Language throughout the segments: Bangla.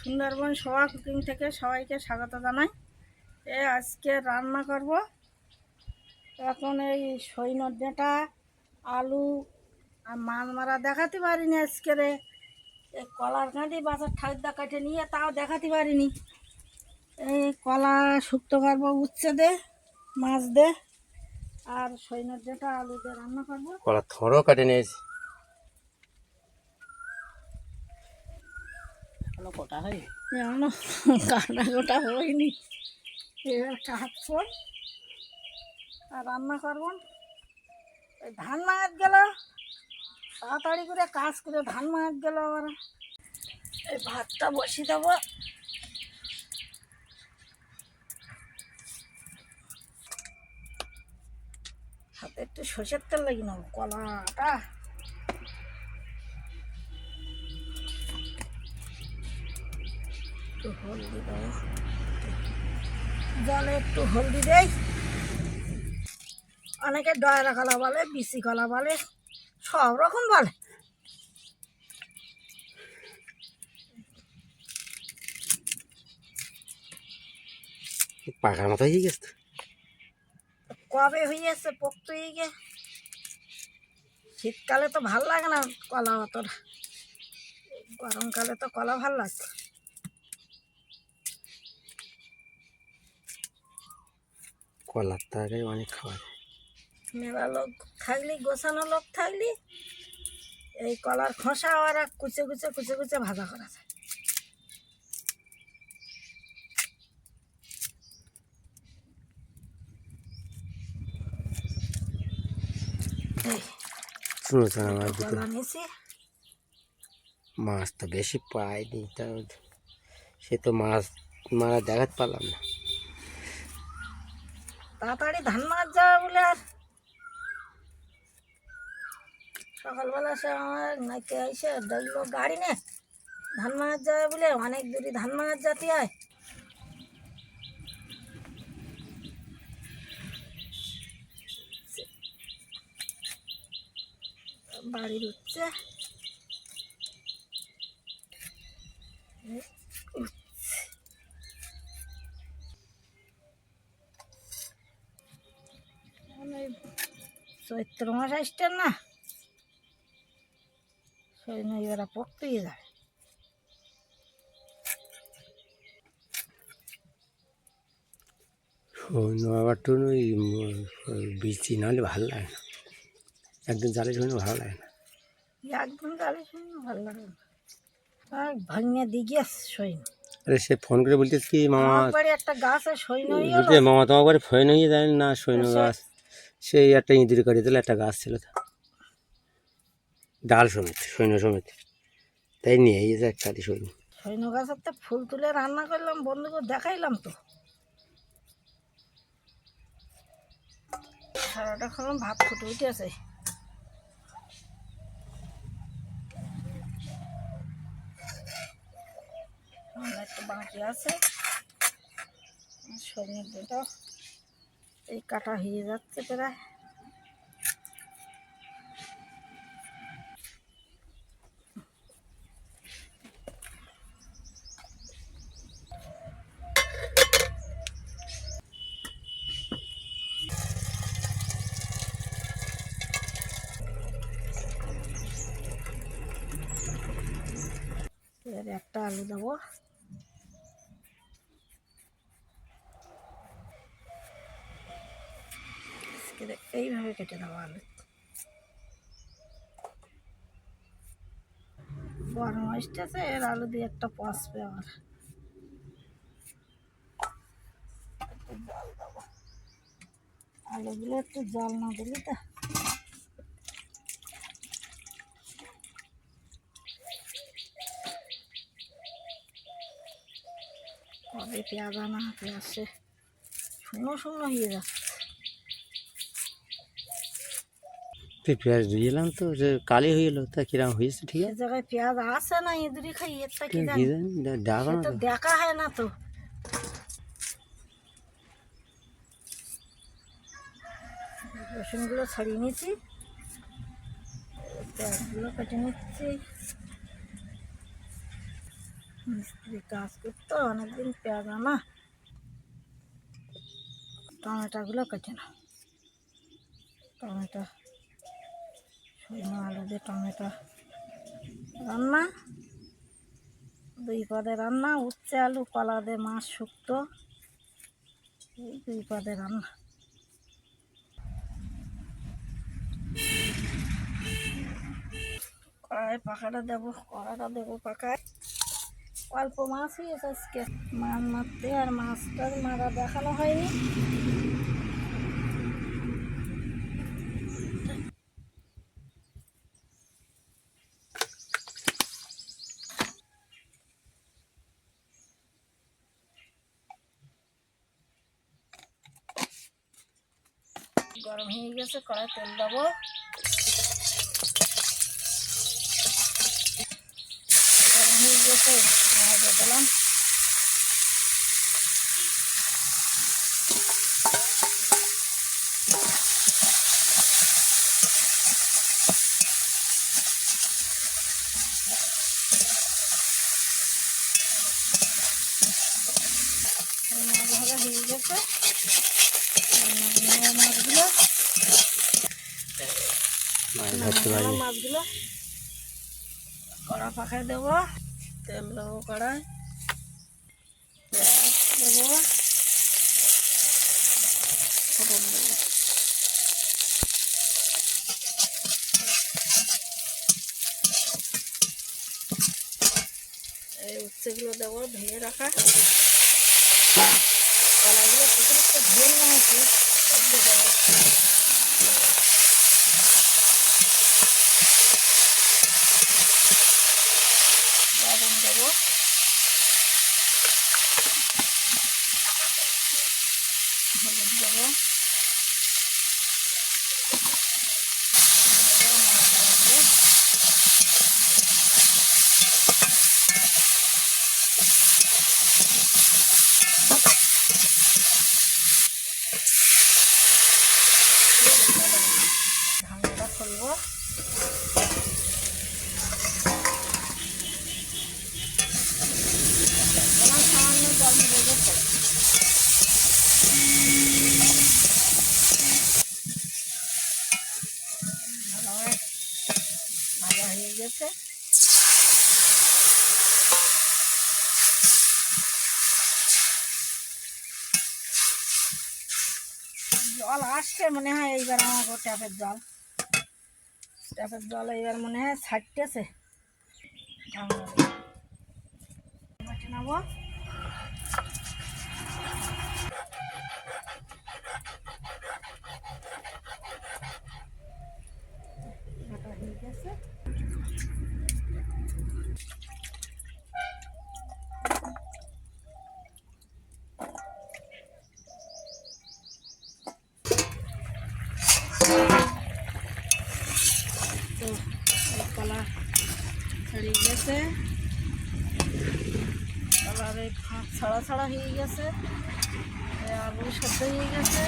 সুন্দরবন সোয়া কুকিং থেকে সবাইকে স্বাগত জানাই। এ আজকে রান্না করব। এখন এই সৈন্য ডাঁটা আলু আর মাছ মারা দেখাতে পারিনি আজকে রে। এই কলার কাঁটি বাজার ঠাকুরদা কাটে নিয়ে তাও দেখাতে পারিনি। এই কলা শুক্তো করব, উচ্ছে দে, মাছ দে। আর সৈন্য ডাঁটা আলু দিয়ে রান্না করব। কলা থরও কাটে নিয়েছি। এখনও কাটা গোটা হয়নি। এবার আর রান্না করব। এই ধান মাগাত গেল। তাড়াতাড়ি করে কাজ করে ধান মাগাত গেল আবার। এই ভাতটা বসিয়ে দেবো। হাতে একটু সর্ষের তেল লাগি নেব, কলাটা। একটু হলদি দেবো জলে একটু হলদি দেই। অনেকে ডয়রা কলা বলে বিসি কলা বলে সব রকম বলে। পাখার মতো হয়ে গেছে। কবে হয়েছে পোক্ত হয়ে গে শীতকালে তো ভালো লাগে না কলা অতটা। গরমকালে তো কলা ভালো লাগছে। কলার তরকারি অনেক খাওয়া যায় মেলা লোক থাকলি গোছানো লোক থাকলি এই কলার খোসা ওরা কুচে কুচে কুচে কুচে ভাজা করা যায়। এই আমার মাছ তো বেশি পাইনি তা সে তো মাছ মারা দেখাতে পারলাম না। তাড়াতাড়ি ধান মাছ যাওয়া বলে আর। সকালবেলা সে আমার নাকি এসে দেখল গাড়ি নে, ধান মাছ যাবে বলে, অনেক দূরে ধান মাছ যাতে হয় বাড়ির উঠছে মানে চৈত্র মাস আসছেন না। সৈন্য এরা পকতেই যায়। আবার ওই নাহলে ভালো লাগে না। একদিন জালে শূন্য ভালো লাগে না। একদম সৈন্য ভালো লাগে না। আর ভাঙিয়ে সৈন্য আরে সে ফোন করে বলতেছে কি মামা একটা গাছে সৈন্য মামা তোমার ফোন হয়ে যায় না সৈন্য গাছ। সেই একটা ইঁদুরি কাটি দিলে একটা গাছ ছিল ডাল সমেত, সৈন্য সমেত। তাই নিয়ে যে একটা সৈন্য। সৈন্য গাছের তো ফুল তুলে রান্না করলাম বন্ধুকে দেখাইলাম তো। সারাটা খালাম ভাত ফুটে আমার একটু বাকি আছে। সৈন্যের দুটো। এই কাটা হয়ে যাচ্ছে প্রায়। একটা আলু দেবো। আজকে এইভাবে কেটে দেবো আলু। গরম আসতেছে এর আলু দিয়ে একটা পচবে আমার আলুগুলো একটু জল না দিলে তো। কবে পেঁয়াজ আনা পেঁয়াজ শুকনো শুকনো হয়ে যাচ্ছে। তুই পেঁয়াজ ধুয়েলাম তো যে কালি হয়ে গেলো তা কিরম হয়েছে ঠিক সে আছে জায়গায় পেঁয়াজ আছে না ইঁদুরি খাই এরটা কি কি জানি জানি ডাকা সে না তো তো দেখা হয় না তো রসুনগুলো ছাড়িয়ে নিয়েছি পেঁয়াজগুলো কেটে নিচ্ছি মিস্ত্রি কাজ করতো অনেকদিন পেঁয়াজ আনা টমেটোগুলো কেটে না টমেটো সৈন্য আলু দিয়ে টমেটো রান্না। দুই পদে রান্না, উচ্ছে, আলু, কলা দিয়ে মাছ শুক্তো। এই দুই পদে রান্না। কড়াই পাখাটা দেবো কড়াটা দেবো পাখায়। অল্প মাছই আজকে। মাছ মারতে আর মাছটা মারা দেখানো হয়নি গরম হয়ে গেছে কড়াই তেল দেবো। হয়ে গেছে দিলাম এই মাছ ভাজা হয়ে গেছে এই মাছ- মাছগুলো মাছ ধরতে পারি। মাছগুলো। কড়া পাখায় দেবো তেল দেবো পেঁয়াজ দেবো ফোড়ন দেবো। এই উচ্ছেগুলো দেবো ধুয়ে রাখা। কলাগুলো পুকুর ধুয়ে নেওয়া হয়েছে দেবো লবণ দেবো হলুদ দেবো ঢাকনাটা খুলবো আমার সামান্য জল দিয়ে গেছে ভালোভাবে ভাজা হয়ে গেছে জল আসছে মনে হয় এইবার আমার ট্যাপের জল। ট্যাপের জল এইবার মনে হয় ছাড়তেছে। নেব বাটা হয়ে গেছে তো এই কলা ছাড়িয়ে গেছে কলার এই ফাঁক ছাড়া ছাড়া হয়ে গেছে এই আলু সেদ্ধ হয়ে গেছে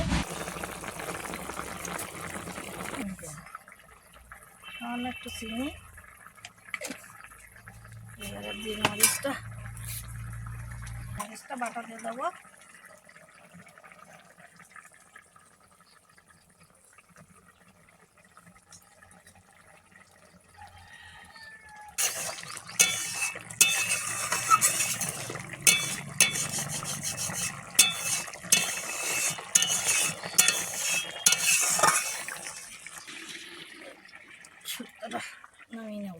সামান্য একটু চিনি এবারে দিয়ে মরিচটা মরিচটা বাটা দিয়ে দেবো শুক্তোটা নামিয়ে নেব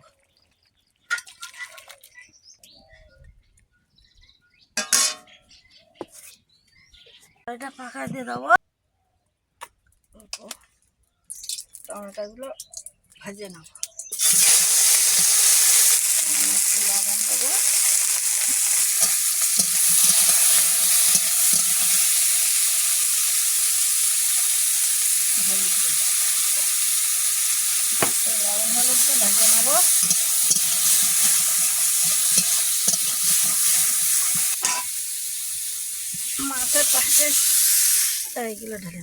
এটা পাকা দিয়ে দেবো। টমেটোগুলো ভাজে নেব। লবণ দেবো হলুদ দেবো লবণ হলুদ ভেজে নেব। মাছের পাশে এইগুলো ঢেলে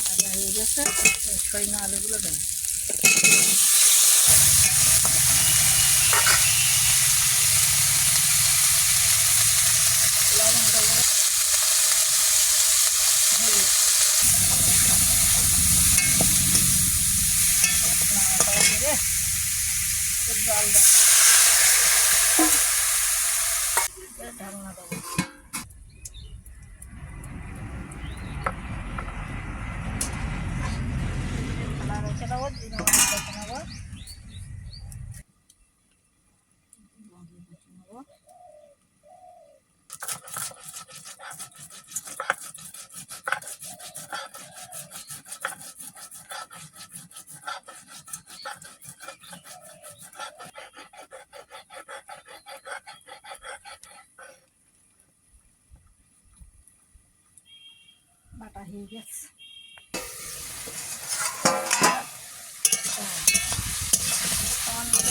ভাজা হয়ে গেছে সইনা আলুগুলো দেবো। জল দেবো ঢাকনা দেবো Naman.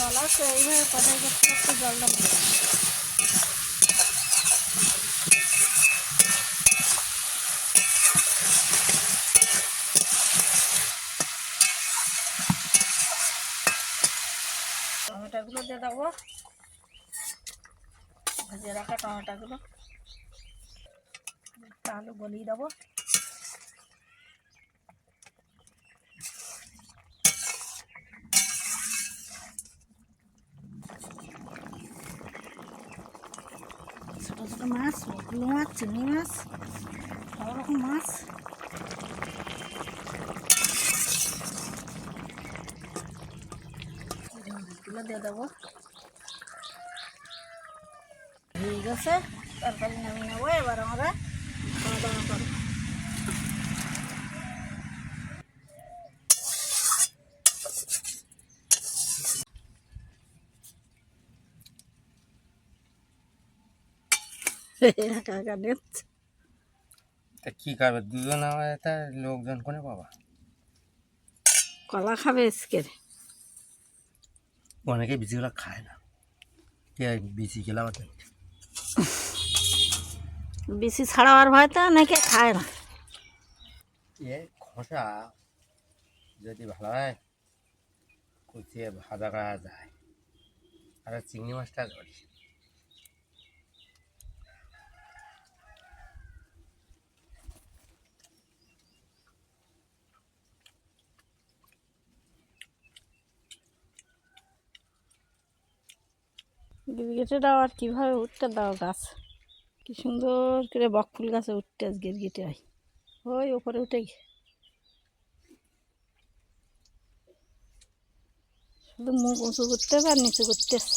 জল আছে, এইভাবে কোথায় করতে একটু জলটা দিয়ে টমেটোগুলো দিয়ে দেবো। ভেজে রাখা টমেটোগুলো। আলু গলিয়ে দেবো। ছোটো মাছ ওগুলো মাছ, চিংড়ি মাছ, সব রকম মাছ। এই দিয়ে দেবো। হয়ে গেছে তরকারি নামিয়ে নেব, এবার আমরা খাওয়া দাওয়া করব। একা একা নিচ্ছে তা কী করবে দুজন আমার তা লোকজন কোনে পাবা? কলা খাবে আজকে। অনেকে বিচিগুলো খায় না। বিচি গেলাম বেশি ছাড়াবার ভয়তে অনেকে খায় না। এ খোসা যদি ভালো হয় কুচিয়ে ভাজা করা যায়। আর চিংড়ি মাছটা করি গিরগিটে দাও আর কীভাবে উঠতে দাও গাছ? কি সুন্দর করে বকফুল গাছে উঠতে আজ গিরগিটে হয় ওই ওপরে উঠে শুধু মুখ উঁচু করতেছে আর নিচু করতেছে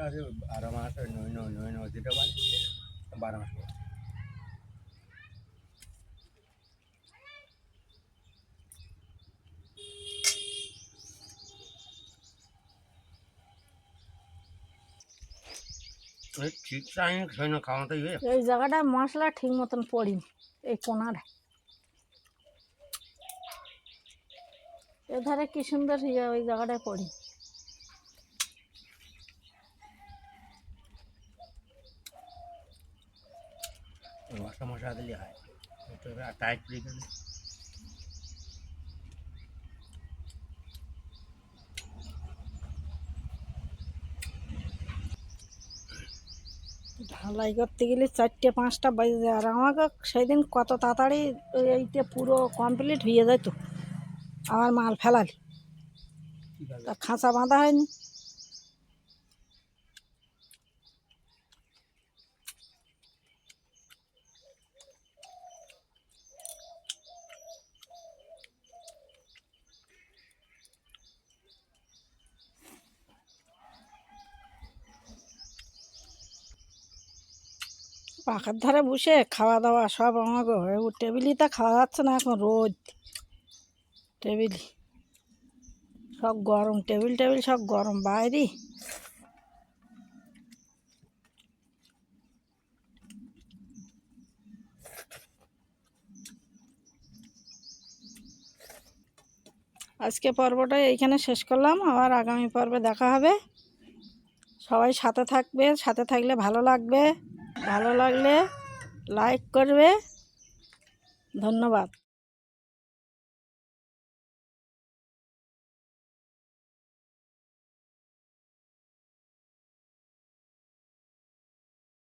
সেটা আছে বারো মাস নয় নয় নয় পারে বারো মাস এই মশলা ঠিক মতন পড়িনি, এই কোনারে। এধারে কি সুন্দর ইয়ে ওই জায়গাটায় পড়ি মশলা দিলে হয়। একটু টাইট করে গেলে ঢালাই করতে গেলে চারটে পাঁচটা বাজে যায় আর আমাকে সেদিন কত তাড়াতাড়ি এইতে পুরো কমপ্লিট হয়ে যেত আমার মাল ফেলালি। তা খাঁচা বাঁধা হয়নি। পাখার ধারে বসে খাওয়া দাওয়া সব আমাকে টেবিলই তা খাওয়া যাচ্ছে না এখন রোদ টেবিল, সব গরম। টেবিল টেবিল, সব গরম। বাইরে। আজকে পর্বটা এইখানে শেষ করলাম। আবার আগামী পর্বে দেখা হবে। সবাই সাথে থাকবে, সাথে থাকলে ভালো লাগবে। ভালো লাগলে লাইক করবে। ধন্যবাদ।